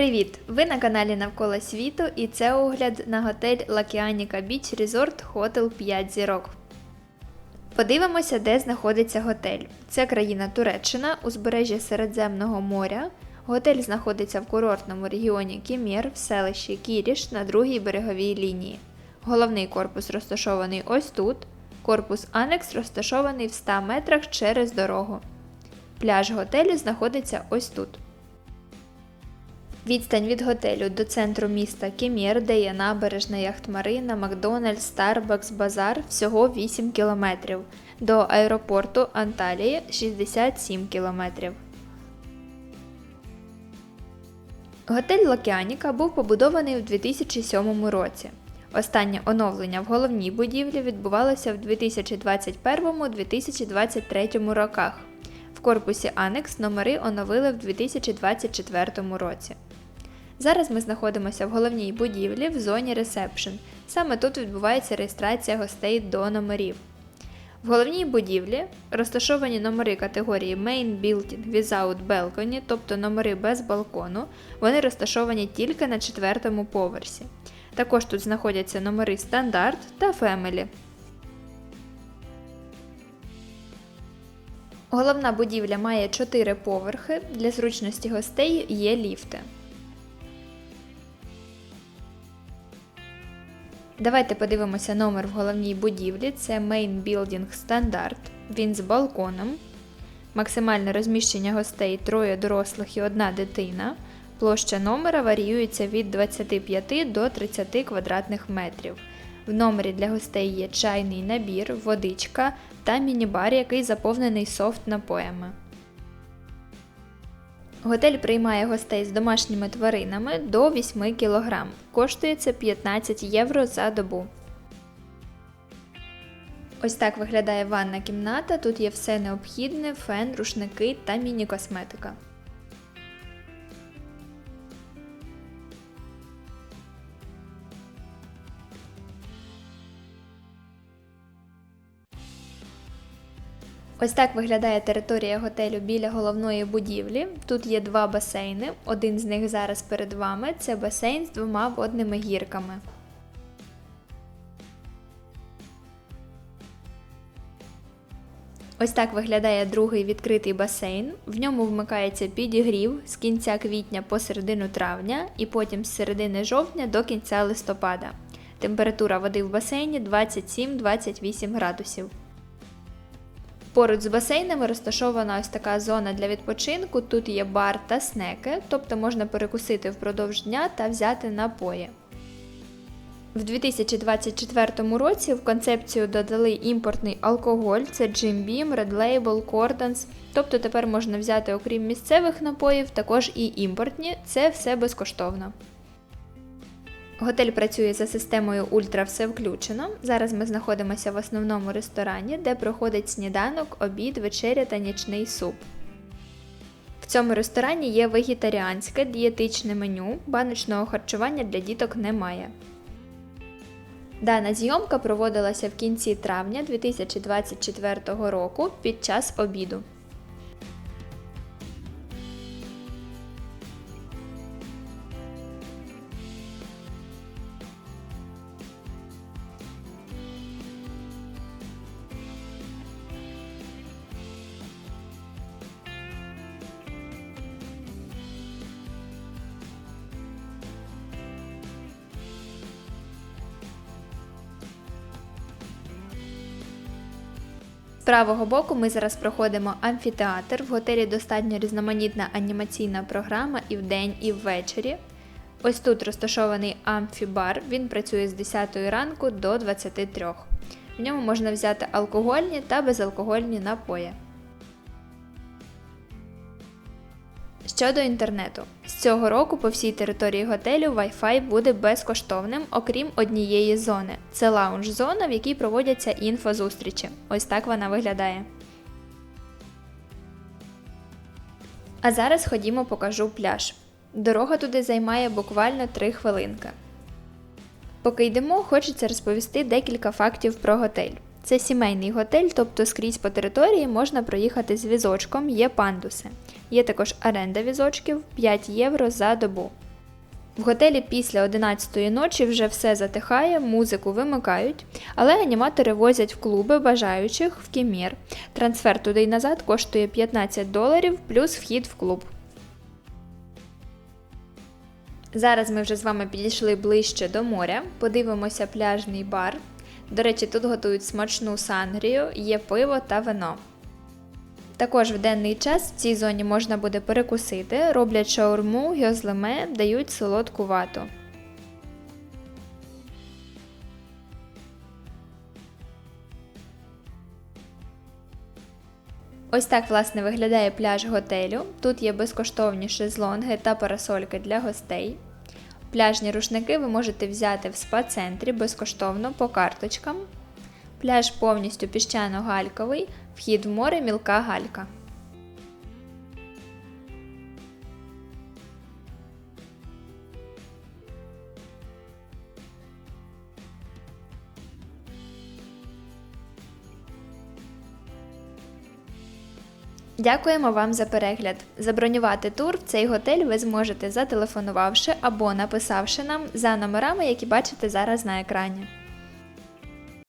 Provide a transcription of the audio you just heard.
Привіт! Ви на каналі Навколо світу і це огляд на готель Лакіаніка Біч Resort Hotel 5 зірок. Подивимося, де знаходиться готель. Це країна Туреччина, узбережжя Середземного моря. Готель знаходиться в курортному регіоні Кемір в селищі Кіріш на другій береговій лінії. Головний корпус розташований ось тут. Корпус Анекс розташований в 100 метрах через дорогу. Пляж готелю знаходиться ось тут. Відстань від готелю до центру міста Кемір, де є набережна Яхтмарина, Макдональдс, Старбакс, Базар всього 8 кілометрів. До аеропорту Анталії 67 кілометрів. Готель Лакіаніка був побудований у 2007 році. Останнє оновлення в головній будівлі відбувалося в 2021-2023 роках. В корпусі Анекс номери оновили в 2024 році. Зараз ми знаходимося в головній будівлі в зоні ресепшн. Саме тут відбувається реєстрація гостей до номерів. В головній будівлі розташовані номери категорії Main Building Without Balcony, тобто номери без балкону. Вони розташовані тільки на четвертому поверсі. Також тут знаходяться номери Стандарт та Family. Головна будівля має 4 поверхи. Для зручності гостей є ліфти. Давайте подивимося номер в головній будівлі. Це Main Building Standard. Він з балконом. Максимальне розміщення гостей троє дорослих і одна дитина. Площа номера варіюється від 25 до 30 квадратних метрів. В номері для гостей є чайний набір, водичка та міні-бар, який заповнений софт напоями. Готель приймає гостей з домашніми тваринами до 8 кг. Коштує це 15 євро за добу. Ось так виглядає ванна кімната. Тут є все необхідне: фен, рушники та міні-косметика. Ось так виглядає територія готелю біля головної будівлі. Тут є два басейни. Один з них зараз перед вами. Це басейн з двома водними гірками. Ось так виглядає другий відкритий басейн. В ньому вмикається підігрів з кінця квітня по середину травня і потім з середини жовтня до кінця листопада. Температура води в басейні 27-28 градусів. Поруч з басейнами розташована ось така зона для відпочинку. Тут є бар та снеки, тобто можна перекусити впродовж дня та взяти напої. В 2024 році в концепцію додали імпортний алкоголь, це Jim Beam, Red Label, Cordons. Тобто тепер можна взяти, окрім місцевих напоїв, також і імпортні, це все безкоштовно. Готель працює за системою Ультра все включено. Зараз ми знаходимося в основному ресторані, де проходить сніданок, обід, вечеря та нічний суп. В цьому ресторані є вегетаріанське дієтичне меню, баночного харчування для діток немає. Дана зйомка проводилася в кінці травня 2024 року під час обіду. Правого боку ми зараз проходимо амфітеатр. В готелі достатньо різноманітна анімаційна програма і вдень, і ввечері. Ось тут розташований амфібар, він працює з 10 ранку до 23. В ньому можна взяти алкогольні та безалкогольні напої. Щодо інтернету, з цього року по всій території готелю Wi-Fi буде безкоштовним, окрім однієї зони. Це лаунж-зона, в якій проводяться інфозустрічі. Ось так вона виглядає. А зараз ходімо покажу пляж. Дорога туди займає буквально 3 хвилинки. Поки йдемо, хочеться розповісти декілька фактів про готель. Це сімейний готель, тобто скрізь по території можна проїхати з візочком, є пандуси. Є також оренда візочків 5 євро за добу. В готелі після 11-ї ночі вже все затихає, музику вимикають, але аніматори возять в клуби бажаючих в Кімір. Трансфер туди й назад коштує 15 доларів плюс вхід в клуб. Зараз ми вже з вами підійшли ближче до моря, подивимося пляжний бар. До речі, тут готують смачну сангрію, є пиво та вино. Також в денний час в цій зоні можна буде перекусити, роблять шаурму, гьозлеме, дають солодку вату. Ось так власне виглядає пляж готелю. Тут є безкоштовні шезлонги та парасольки для гостей. Пляжні рушники ви можете взяти в спа-центрі безкоштовно по карточкам. Пляж повністю піщано-гальковий, вхід в море мілка галька. Дякуємо вам за перегляд. Забронювати тур в цей готель ви зможете зателефонувавши або написавши нам за номерами, які бачите зараз на екрані.